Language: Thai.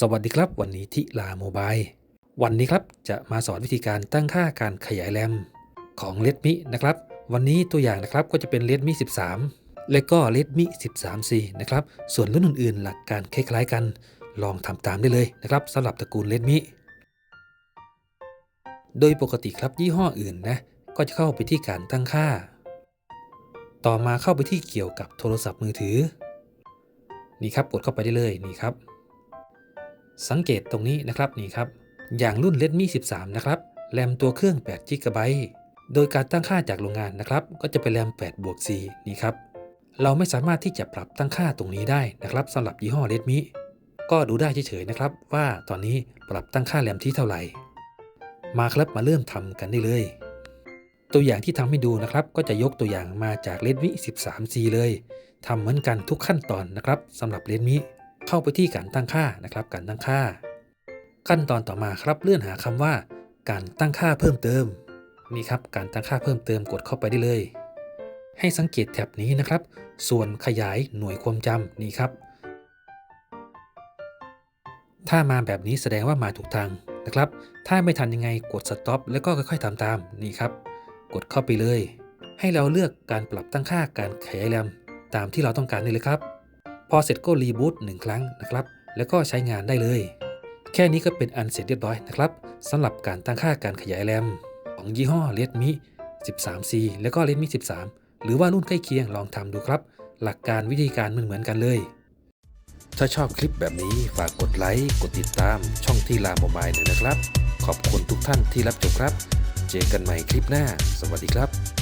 สวัสดีครับ วันนี้ที่ลาโมบายวันนี้ครับจะมาสอนวิธีการตั้งค่าการขยายแรมของ Redmi นะครับ วันนี้ตัวอย่างนะครับก็จะเป็น Redmi 13 และก็ Redmi 13C นะครับ ส่วนรุ่นอื่นๆ หลักการคล้ายๆกัน ลองทำตามได้เลยนะครับสำหรับตระกูล Redmi โดยปกติครับยี่ห้ออื่นนะก็จะเข้าไปที่การตั้งค่า ต่อมาเข้าไปที่เกี่ยวกับโทรศัพท์มือถือ นี่ครับกดเข้าไปได้เลยนี่ครับ สังเกตตรงนี้นะครับนี่ครับ อย่างรุ่น Redmi 13 นะครับ แรมตัวเครื่อง8 g b โดยการตั้งค่าจากโรงงานนะครับ ก็จะเป็นแรม8บวก4นี่ครับ เราไม่สามารถที่จะปรับตั้งค่าตรงนี้ได้นะครับสำหรับยี่ห้อ Redmi ก็ดูได้เฉยๆนะครับ ว่าตอนนี้ปรับตั้งค่าแรมที่เท่าไหร่ มาครับมาเริ่มทำกันได้เลย ตัวอย่างที่ทำให้ดูนะครับ ก็จะยกตัวอย่างมาจาก Redmi 13C เลยทำเหมือนกันทุกขั้นตอนนะครับสำหรับ Redmi เข้าไปที่การตั้งค่านะครับ การตั้งค่า ขั้นตอนต่อมาครับเลื่อนหาคำว่า การตั้งค่าเพิ่มเติมนี่ครับการตั้งค่าเพิ่มเติมกดเข้าไปได้เลย ให้สังเกตแถบนี้นะครับ ส่วนขยายหน่วยความจำนี่ครับ ถ้ามาแบบนี้แสดงว่ามาถูกทางนะครับ ถ้าไม่ทันยังไงกด stop แล้วก็ค่อยๆทำตามนี่ครับ กดเข้าไปเลย ให้เราเลือกการปรับตั้งค่าการขยายแรมตามที่เราต้องการได้เลยครับ พอเสร็จก็รีบูตหนึ่งครั้งนะครับ แล้วก็ใช้งานได้เลย แค่นี้ก็เป็นอันเสร็จเรียบร้อยนะครับสำหรับการตั้งค่าการขยายแรมของยี่ห้อ Redmi 13C แล้วก็ Redmi 13 หรือว่ารุ่นใกล้เคียงลองทำดูครับ หลักการวิธีการมันเหมือนกันเลย ถ้าชอบคลิปแบบนี้ฝากกดไลค์กดติดตามช่องที่ลาโมบายหน่อยนะครับ ขอบคุณทุกท่านที่รับชมครับ เจอกันใหม่คลิปหน้า สวัสดีครับ